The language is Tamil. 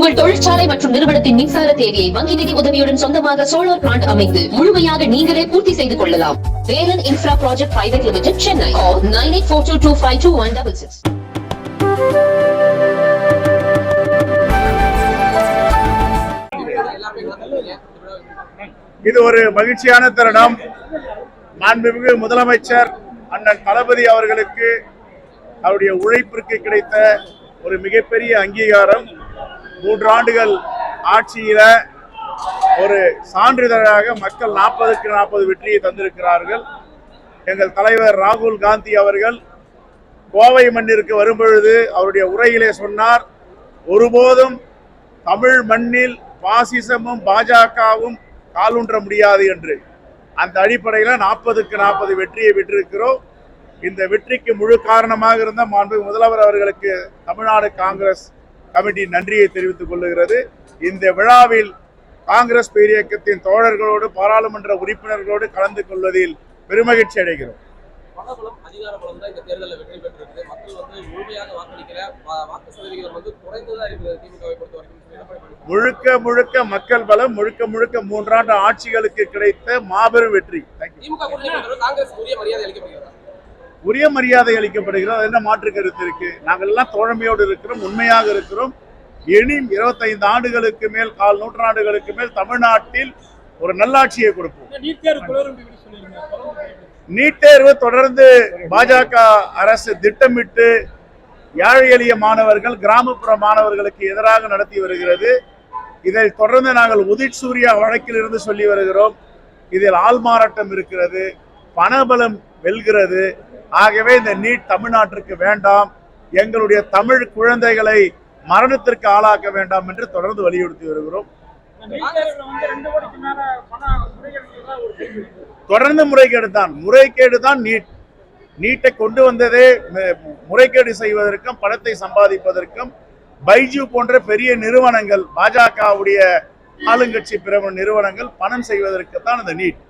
உங்கள் தொழிற்சாலை மற்றும் நிறுவனத்தின் மின்சார தேவையை வங்கி நிதி உதவியுடன் சொந்தமாக சோலார் பிளான்ட் அமைத்து முழுமையாக நீங்களே பூர்த்தி செய்து கொள்ளலாம். Velan infra project private limited Chennai nine eight four two two five two one double six இது ஒரு மகிழ்ச்சியான தருணம். மாண்புமிகு முதலமைச்சர் அண்ணன் தளபதி அவர்களுக்கு அவருடைய உழைப்பிற்கு கிடைத்த ஒரு மிகப்பெரிய அங்கீகாரம். மூன்று ஆண்டுகள் ஆட்சியில ஒரு சான்றிதழாக மக்கள் நாற்பதுக்கு நாற்பது வெற்றியை தந்திருக்கிறார்கள். எங்கள் தலைவர் ராகுல் காந்தி அவர்கள் கோவை மண்ணிற்கு வரும்பொழுது அவருடைய உரையிலே சொன்னார் ஒருபோதும் தமிழ் மண்ணில் பாசிசமும் பாஜகவும் காலுன்ற முடியாது என்று. அந்த அடிப்படையில் நாற்பதுக்கு நாற்பது வெற்றியை பெற்றிருக்கிறோம். இந்த வெற்றிக்கு முழு காரணமாக இருந்த மாண்பு முதல்வர் அவர்களுக்கு தமிழ்நாடு காங்கிரஸ் கமிட்டி நன்றியை தெரிவித்துக் கொள்ளுகிறது. இந்த விழாவில் காங்கிரஸ் பேரியக்கத்தின் தோழர்களோடு பாராளுமன்ற உறுப்பினர்களோடு கலந்து கொள்வதில் பெருமகிழ்ச்சி அடைகிறோம். பணபலம் அதிகார பலம் தான் இந்த தேர்தலில் வெற்றி பெற்றிருக்கு மக்கள் வந்து முழுமையாக வாக்களிக்கல. வா- வாக்கு சதவிகிதம் வந்து குறைந்ததா இருக்குது திமுகவை பொறுத்த வரைக்கும். எடப்பாடி பழனிசாமி. முழுக்க முழுக்க மக்கள் பலம் முழுக்க முழுக்க மூன்றாண்டு ஆட்சிகளுக்கு கிடைத்த மாபெரும் வெற்றி. திமுக கூட்டணி பொறுத்தவரை காங்கிரஸ் உரிய மரியாதை அளிக்கப்படுகிறதா? உரிய மரியாதை அளிக்கப்படுகிறது அது என்ன மாற்று கருத்து இருக்கு? நாங்கள் எல்லாம் தோழமையோடு இருக்கிறோம் உண்மையாக இருக்கிறோம். இனி 25 ஆண்டுகளுக்கு மேல் கால் நூற்றாண்டுகளுக்கு மேல் தமிழ்நாட்டில் ஒரு நல்லாட்சியை கொடுப்போம். நீட் தேர்வு தொடர்ந்து பாஜக அரசு திட்டமிட்டு ஏழை எளிய மாணவர்கள் கிராமப்புற மாணவர்களுக்கு எதிராக நடத்தி வருகிறது. இதை தொடர்ந்து நாங்கள் உதித் சூர்யா வழக்கில் இருந்து சொல்லி வருகிறோம். இதில் ஆள்மாறாட்டம் இருக்கிறது பணபலம் வெல்கிறது. ஆகவே இந்த நீட் தமிழ்நாட்டிற்கு வேண்டாம். எங்களுடைய தமிழ் குழந்தைகளை மரணத்திற்கு ஆளாக்க வேண்டாம் என்று தொடர்ந்து வலியுறுத்தி வருகிறோம். தொடர்ந்து முறைகேடு தான். முறைகேடு தான் நீட். நீட்டை கொண்டு வந்ததே முறைகேடு செய்வதற்கும் பணத்தை சம்பாதிப்பதற்கும் பைஜு போன்ற பெரிய நிறுவனங்கள் பாஜகவுடைய ஆளுங்கட்சி பிரம நிறுவனங்கள் பணம் செய்வதற்கு தான் இந்த நீட்.